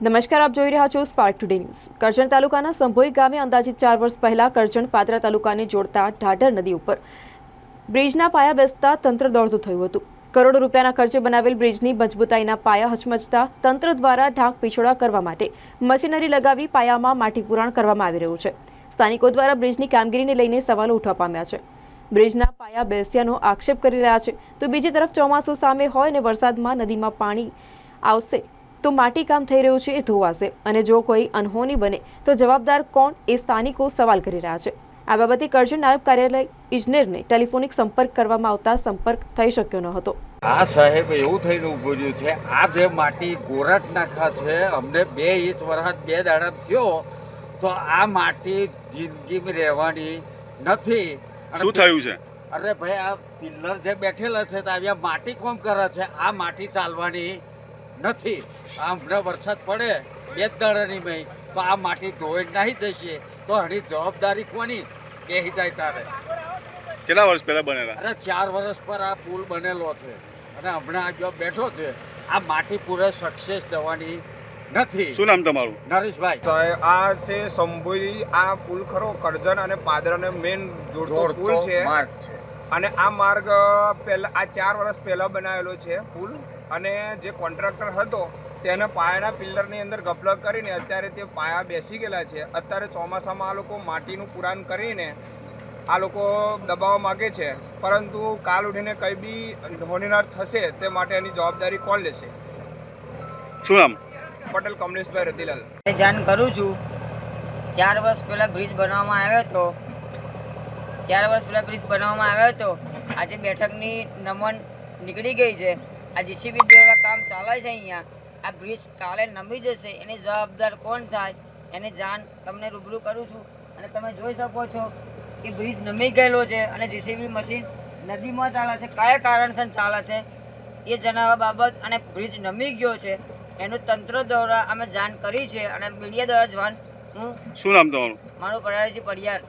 નમસ્કાર, આપ જોઈ રહ્યા છો સ્પાર્ક ટુડે ન્યૂઝ કરજણ તાલુકાના સંભોઈ ગામે અંદાજિત ચાર વર્ષ પહેલા કરજણ પાદરા તાલુકાને જોડતા ઢાઢર નદી ઉપર બ્રિજના પાયા બેસતા તંત્ર દોડતું થયું હતું. કરોડો રૂપિયાના ખર્ચે બનાવેલ બ્રિજની મજબૂતાઈના પાયા હચમચતા તંત્ર દ્વારા ઢાંક પીછોડા કરવા માટે મશીનરી લગાવી પાયામાં માટી પુરાણ કરવામાં આવી રહ્યું છે. સ્થાનિકો દ્વારા બ્રિજની કામગીરીને લઈને સવાલો ઉઠવા પામ્યા છે. બ્રિજના પાયા બેસ્યાનો આક્ષેપ કરી રહ્યા છે. તો બીજી તરફ ચોમાસું સામે હોય અને વરસાદમાં નદીમાં પાણી આવશે તો માટી કામ થઈ રહ્યું છે એ ધોવાશે અને જો કોઈ અનહોની બને તો જવાબદાર કોણ એ સ્થાનિકો સવાલ કરી રહ્યા છે. આ બાબતે કરજણ નાયબ કાર્યાલય ઇજનેરને ટેલિફોનિક સંપર્ક કરવામાં આવતા સંપર્ક થઈ શક્યો ન હતો. આ સાહેબ એવું થઈને ઊભું રહ્યું છે. આ જે માટી ગોરાટ નાખા છે અમને બે ઇંચ વરસાદ બે દાડા થયો તો આ માટી જિંદગીમાં રહેવાની નથી. શું થયું છે? અરે ભાઈ આ પિલ્લર જે બેઠેલા છે તો આવ્યા માટી કોમ કરે છે? આ માટી ચાલવાની નથી. આ હમણાં વરસાદ પડે બે જ દાડાની મેં તો આ માટી ધોઈ નાહી જશે તો હરી જવાબદારી કોની? એ હિદાય તારે. કેટલા વર્ષ પહેલા બનેલા? અરે ચાર વર્ષ પર આ પુલ બનેલો છે. અને હમણાં આ જો બેઠો છે આ માટી પૂરે સક્સેસ દેવાની નથી. શું નામ તમારું? નરેશભાઈ. સાહેબ, આ છે સંભોઈ આ પુલ ખરો કરજણ અને પાદરાને મેન જોડતો પુલ છે. માર્ગ છે. અને આ માર્ગ પહેલાં આ ચાર વર્ષ પહેલાં બનાવેલો છે પુલ. અને જે કોન્ટ્રાક્ટર હતો તેને પાયાના પિલ્લરની અંદર ગપલક કરીને અત્યારે તે પાયા બેસી ગયેલા છે. અત્યારે ચોમાસામાં આ લોકો માટીનું પુરાણ કરીને આ લોકો દબાવવા માગે છે. પરંતુ કાલ ઉઠીને કંઈ બી હોનીનાર થશે તે માટે એની જવાબદારી કોણ લેશે? શું નામ? પટેલ કમલેશભાઈ રતિલાલ. એ જાણ કરું છું ચાર વર્ષ પહેલાં બ્રિજ બનાવવામાં આવ્યો હતો. ચાર વર્ષ પહેલાં બ્રિજ બનાવવામાં આવ્યો હતો. આજે બેઠકની નમન નીકળી ગઈ છે. આ જીસીબી દ્વારા કામ ચાલે છે અહીંયા. આ બ્રિજ કાલે નમી જશે. એની જવાબદાર કોણ થાય એની જાણ તમને રૂબરૂ કરું છું. અને તમે જોઈ શકો છો કે બ્રિજ નમી ગયેલો છે અને જીસીબી મશીન નદીમાં ચાલે છે. કયા કારણસર ચાલે છે એ જણાવવા બાબત અને બ્રિજ નમી ગયો છે એનું તંત્ર દ્વારા અમે જાણ કરી છે અને મીડિયા દ્વારા જાણ હું શું નામ તમારું? મારું પડિયાર.